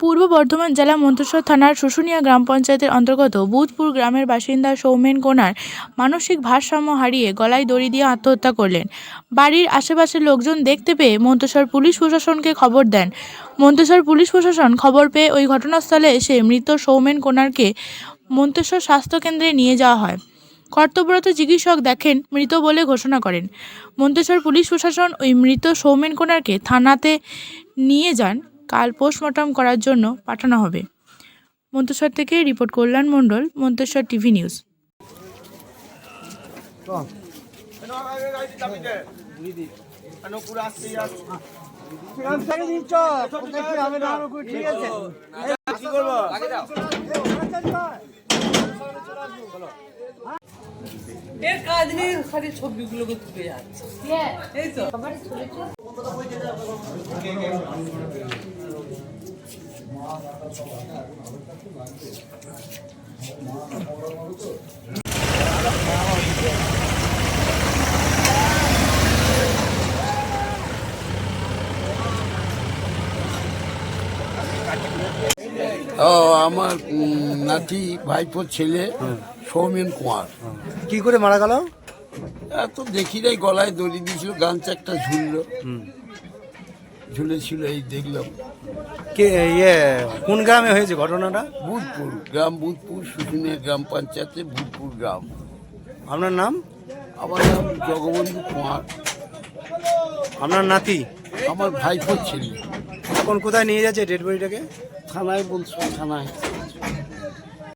পূর্ব বর্ধমান জেলা মন্তেশ্বর থানার শুশুনিয়া গ্রাম পঞ্চায়েতের অন্তর্গত বুধপুর গ্রামের বাসিন্দা সৌমেন কোনার মানসিক ভারসাম্য হারিয়ে গলায় দড়ি দিয়ে আত্মহত্যা করলেন। বাড়ির আশেপাশের লোকজন দেখতে পেয়ে মন্তেশ্বর পুলিশ প্রশাসনকে খবর দেন। মন্তেশ্বর পুলিশ প্রশাসন খবর পেয়ে ওই ঘটনাস্থলে এসে মৃত সৌমেন কোনারকে মন্তেশ্বর স্বাস্থ্যকেন্দ্রে নিয়ে যাওয়া হয়। কর্তব্যরত চিকিৎসক দেখেন মৃত বলে ঘোষণা করেন। মন্তেশ্বর পুলিশ প্রশাসন ওই মৃত সৌমেন কোনারকে থানাতে নিয়ে যান। কাল পোস্টমর্টম করার জন্য পাঠানো হবে। মন্তেশ্বর থেকে report Kalyan Mondal Manteswar TV news. এর কাজ নেই খালি ছবিগুলোকে তুলে যাচ্ছে। এই তো। আমার নাতি ভাইপোর ছেলে সৌমেন কুমার। কি করে মারা গেল? এত দেখি নাই গলায় দড়ি দিয়েছিল গামছা একটা ঝুললো ঝুলেছিল এই দেখলাম। কে ইয়ে কোন গ্রামে হয়েছে ঘটনাটা? বুধপুর গ্রাম বুধপুর শুশুনিয়া গ্রাম পঞ্চায়েতে বুধপুর গ্রাম। আপনার নাম? আমার নাম জগবন্ধু কুমার। আপনার নাতি? আমার ভাইপোর ছেলে। এখন কোথায় নিয়ে যাচ্ছে ডেড বডিটাকে? থানায় বলছো থানায়।